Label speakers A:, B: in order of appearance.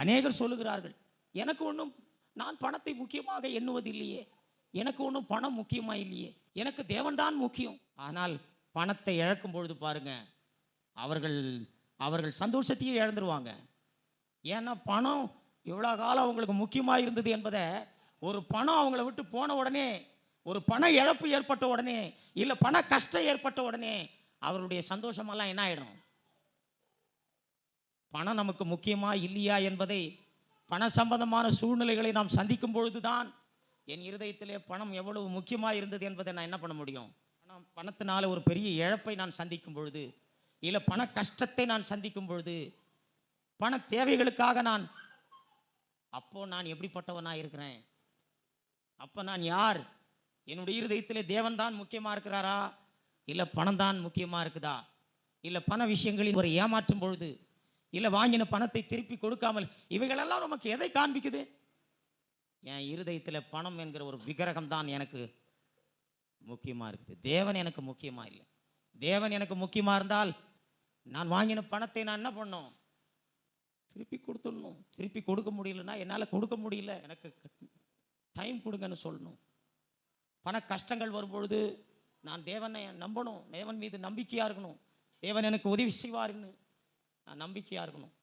A: அநேகர் சொல்லுகிறார்கள் எனக்கு ஒன்றும் நான் பணத்தை முக்கியமாக எண்ணுவதில்லையே. எனக்கு ஒன்றும் பணம் முக்கியமாக இல்லையே. எனக்கு தேவன்தான் முக்கியம். ஆனால் பணத்தை இழக்கும் பொழுது பாருங்க அவர்கள் அவர்கள் சந்தோஷத்தையே இழந்துருவாங்க. ஏன்னா பணம் இவ்வளோ காலம் அவங்களுக்கு முக்கியமாக இருந்தது என்பதை ஒரு பணம் அவங்கள விட்டு போன உடனே ஒரு பண இழப்பு ஏற்பட்ட உடனே இல்லை பண கஷ்டம் ஏற்பட்ட உடனே அவருடைய சந்தோஷமெல்லாம் என்ன ஆகிடும் பணம் நமக்கு முக்கியமா இல்லையா என்பதை பண சம்பந்தமான சூழ்நிலைகளை நாம் சந்திக்கும் பொழுது தான் என் இருதயத்திலே பணம் எவ்வளவு முக்கியமாக இருந்தது என்பதை நான் என்ன பண்ண முடியும்? ஆனால் பணத்தினால ஒரு பெரிய இழப்பை நான் சந்திக்கும் பொழுது இல்லை பண கஷ்டத்தை நான் சந்திக்கும் பொழுது பண தேவைகளுக்காக நான் அப்போ நான் எப்படிப்பட்டவனாக இருக்கிறேன்? அப்போ நான் யார்? என்னுடைய இருதயத்திலே தேவன் தான் முக்கியமாக இருக்கிறாரா? இல்லை பணம் தான் முக்கியமாக இருக்குதா? இல்லை பண விஷயங்களில் ஒரு ஏமாற்றும் பொழுது இல்லை வாங்கின பணத்தை திருப்பி கொடுக்காமல் இவைகளெல்லாம் நமக்கு எதை காண்பிக்குது? என் இருதயத்தில் பணம் என்கிற ஒரு விக்கிரகம் தான் எனக்கு முக்கியமாக இருக்குது. தேவன் எனக்கு முக்கியமாக இல்லை. தேவன் எனக்கு முக்கியமாக இருந்தால் நான் வாங்கின பணத்தை நான் என்ன பண்ணும்? திருப்பி கொடுத்துடணும். திருப்பி கொடுக்க முடியலன்னா என்னால் கொடுக்க முடியல. எனக்கு டைம் கொடுங்கன்னு சொல்லணும். பண கஷ்டங்கள் வரும்பொழுது நான் தேவனை நம்பணும். தேவன் மீது நம்பிக்கையாக இருக்கணும். தேவன் எனக்கு உதவி செய்வார்னு நம்பிக்கையாக இருக்கணும்.